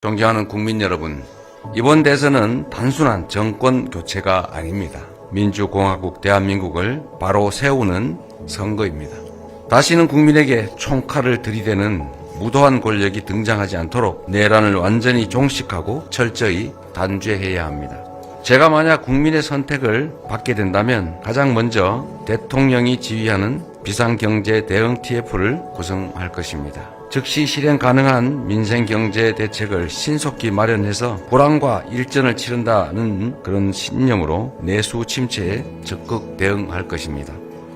존경하는 국민 여러분, 이번 대선은 단순한 정권 교체가 아닙니다. 민주공화국 대한민국을 바로 세우는 선거입니다. 다시는 국민에게 총칼을 들이대는 무도한 권력이 등장하지 않도록 내란을 완전히 종식하고 철저히 단죄해야 합니다. 제가 만약 국민의 선택을 받게 된다면 가장 먼저 대통령이 지휘하는 비상경제 대응 TF를 구성할 것입니다. 즉시 실행 가능한 민생 경제 대책을 신속히 마련해서 불안과 일전을 치른다는 그런 신념으로 내수 침체에 적극 대응할 것입니다.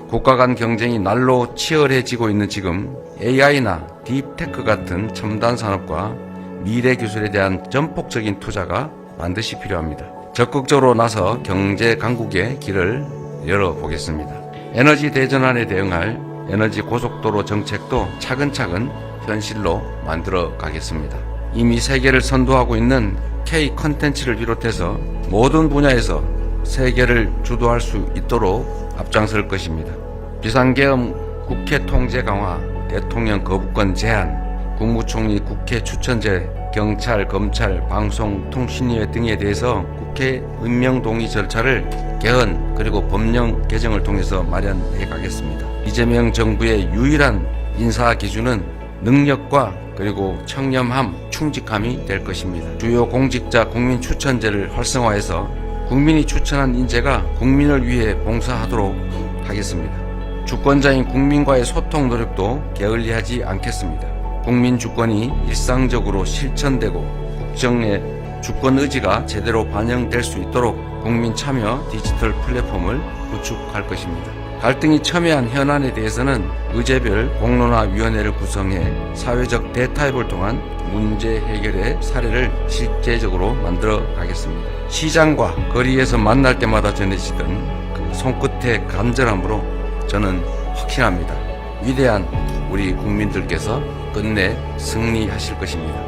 국가 간 경쟁이 날로 치열해지고 있는 지금 AI나 딥테크 같은 첨단 산업과 미래 기술에 대한 전폭적인 투자가 반드시 필요합니다. 적극적으로 나서 경제 강국의 길을 열어보겠습니다. 에너지 대전환에 대응할 에너지 고속도로 정책도 차근차근 현실로 만들어 가겠습니다. 이미 세계를 선도하고 있는 K 컨텐츠를 비롯해서 모든 분야에서 세계를 주도할 수 있도록 앞장설 것입니다. 비상계엄 국회 통제 강화, 대통령 거부권 제한, 국무총리 국회 추천제, 경찰, 검찰, 방송, 통신위원 등에 대해서 국회 임명 동의 절차를 개헌 그리고 법령 개정을 통해서 마련해 가겠습니다. 이재명 정부의 유일한 인사 기준은 능력과 그리고 청렴함, 충직함이 될 것입니다. 주요 공직자 국민 추천제를 활성화해서 국민이 추천한 인재가 국민을 위해 봉사하도록 하겠습니다. 주권자인 국민과의 소통 노력도 게을리하지 않겠습니다. 국민 주권이 일상적으로 실천되고 국정의 주권 의지가 제대로 반영될 수 있도록 국민 참여 디지털 플랫폼을 구축할 것입니다. 갈등이 첨예한 현안에 대해서는 의제별 공론화위원회를 구성해 사회적 대타협을 통한 문제 해결의 사례를 실제적으로 만들어 가겠습니다. 시장과 거리에서 만날 때마다 전해지던 그 손끝의 간절함으로 저는 확신합니다. 위대한 우리 국민들께서 끝내 승리하실 것입니다.